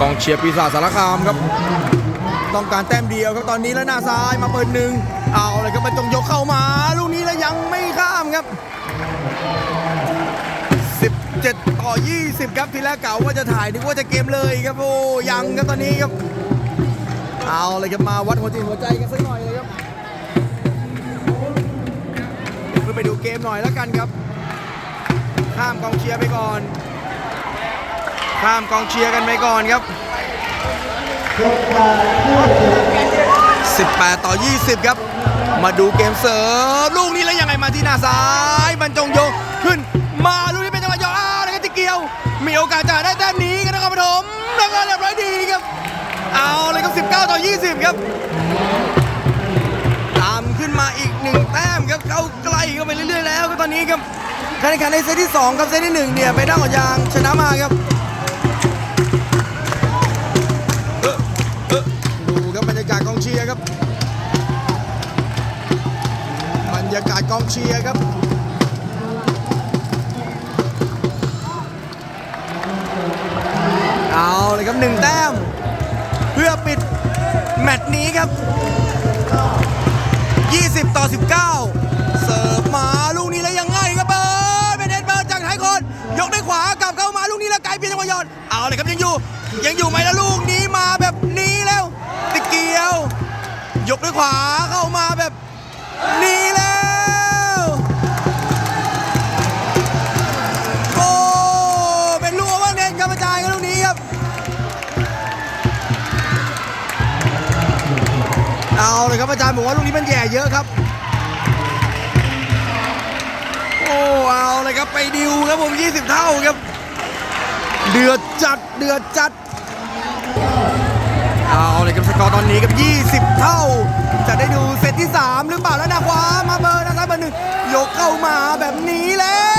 กองเชียร์ปีศาจสารคามครับ ต้องการแต้มเดียวครับตอนนี้แล้วหน้าซ้ายมาเปิดหนึ่งเอาเลยครับบรรจงยกเข้ามาลูกนี้แล้วยังไม่ข้ามครับ 17 ต่อ 20 ครับทีแรกเก่าว่าจะถ่ายนึกว่าจะเกมเลยครับโอ้ยังครับตอนนี้ครับ เอาเลยครับมาวัดหัวจิตหัวใจกันสักหน่อยเลยครับเดี๋ยวไปดูเกมหน่อยแล้วกันครับ ข้ามกองเชียร์ไปก่อน ข้ามกองเชียร์กันไปก่อนครับ 18 ต่อ 20 ครับ มาดูเกมเสิร์ฟลูกนี้แล้วยังไงมาที่หน้าซ้าย บรรจงโยขึ้น มาลูกนี้เป็นจังหวะยอดอ้าวนะครับที่เกี่ยว มีโอกาสจะได้แต้มนี้กันนะครับปฐมแล้วก็เรียบร้อยดีครับ เอาเลยครับ 19 ต่อ 20 ครับ ตามขึ้นมาอีกหนึ่งแต้มครับเข้าใกล้เข้าไปเรื่อยๆแล้วครับตอนนี้ครับการแข่งขันในเซตที่สองกับเซตที่หนึ่งเนี่ยไปด้านของยางชนะมาครับ ครับ บรรยากาศกองเชียร์ครับเอาเลยครับหนึ่งแต้ม เพื่อปิดแมตช์นี้ครับ 20 ต่อ 19 เสิร์ฟมาลูกนี้แล้วยังไงครับเบิร์ดเป็นเอ็นเบิร์ดจากท้ายคน ยกด้วยขวากลับเข้ามาลูกนี้แล้วไกลเพียงจังหวะยอดเอาเลยครับยังอยู่ ยังอยู่ไหมแล้วลูกนี้มา ยกด้วยขวาเข้ามาแบบนี้แล้วโอ้เป็นลูกว่าเน้นครับอาจารย์ครับลูกนี้ครับเอาเลยครับอาจารย์บอกว่าลูกนี้มันแย่เยอะครับ โอ้เอาเลยครับไปดิวครับผม 20 เท่าครับ เดือดจัดเดือดจัด เอาเลยครับสกอร์ตอนนี้กับ 20 เท่า จะได้ดูเซตที่ 3 หรือเปล่าแล้วนะความาเบอร์นะซ้ายเบอร์หนึ่งยกเข้ามาแบบนี้แล้ว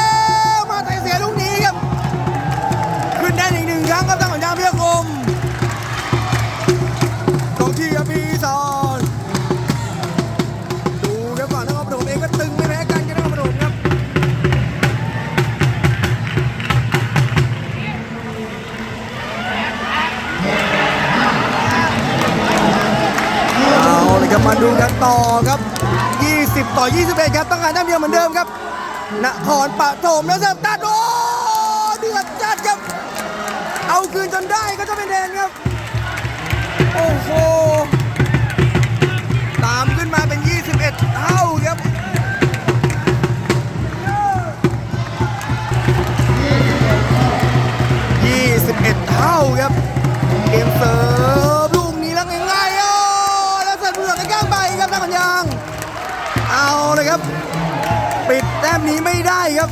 เอาเลยครับมาดูกันต่อครับ 20 ต่อ 21 ครับต้องการน้ำเดียวเหมือนเดิมครับนครปฐมแล้วเสิร์ฟตัดโอ้เดือดจัดครับ เอาคืนจนได้ก็จะเป็นแดนครับ โอ้โห ตามขึ้นมาเป็น 21 เท่าครับ เอาเลยครับ ปิดแต้มนี้ไม่ได้ครับ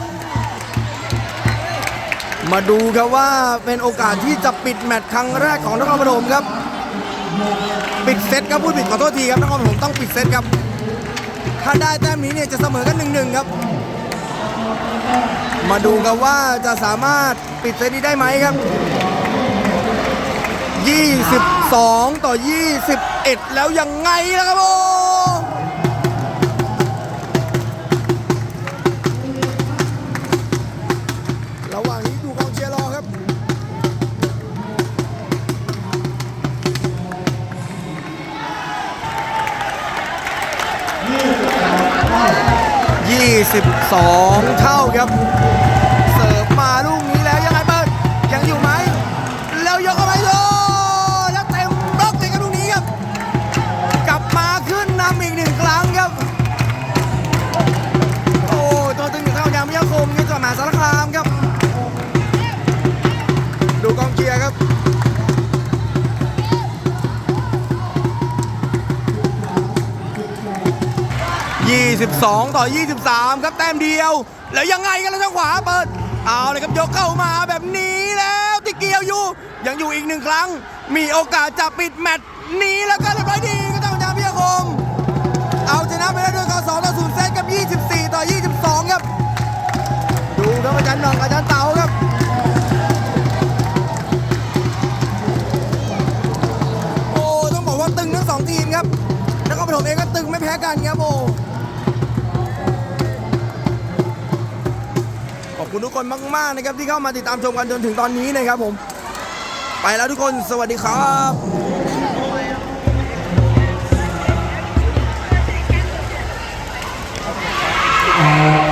มาดูครับว่าเป็นโอกาสที่จะปิดแมตช์ครั้งแรกของนครปฐมครับ ปิดเซตครับพูดผิดขอโทษทีครับนครปฐมต้องปิดเซตครับ ถ้าได้แต้มนี้เนี่ยจะเสมอกันหนึ่งหนึ่งครับ มาดูกันว่าจะสามารถปิดเซตนี้ได้ไหมครับ 22 ต่อ 21 แล้วยังไงนะครับโอ้ 22 เท่าครับ 22 ต่อ 23 ครับแต้มเดียว แล้วยังไงกันแล้วทางขวาเปิด เอาเลยครับยกเข้ามาแบบนี้แล้วติเกียวอยู่ ยังอยู่อีกหนึ่งครั้ง มีโอกาสจะปิดแมตช์นี้แล้วก็เรียบร้อยดีก็ต้องจามพิยคมเอาชนะไปได้ด้วยกอ2ต่อ0เซตกับ 24 ต่อ 22 ครับ ดูครับอาจารย์หน่องอาจารย์เต๋าครับโอ้ต้องบอกว่าตึงทั้งสองทีมครับนครปฐมเองก็ตึงไม่แพ้กันครับโอ้ คุณทุกคนมากๆนะครับที่เข้ามาติดตามชมกันจนถึงตอนนี้นะครับผม ไปแล้วทุกคนสวัสดีครับ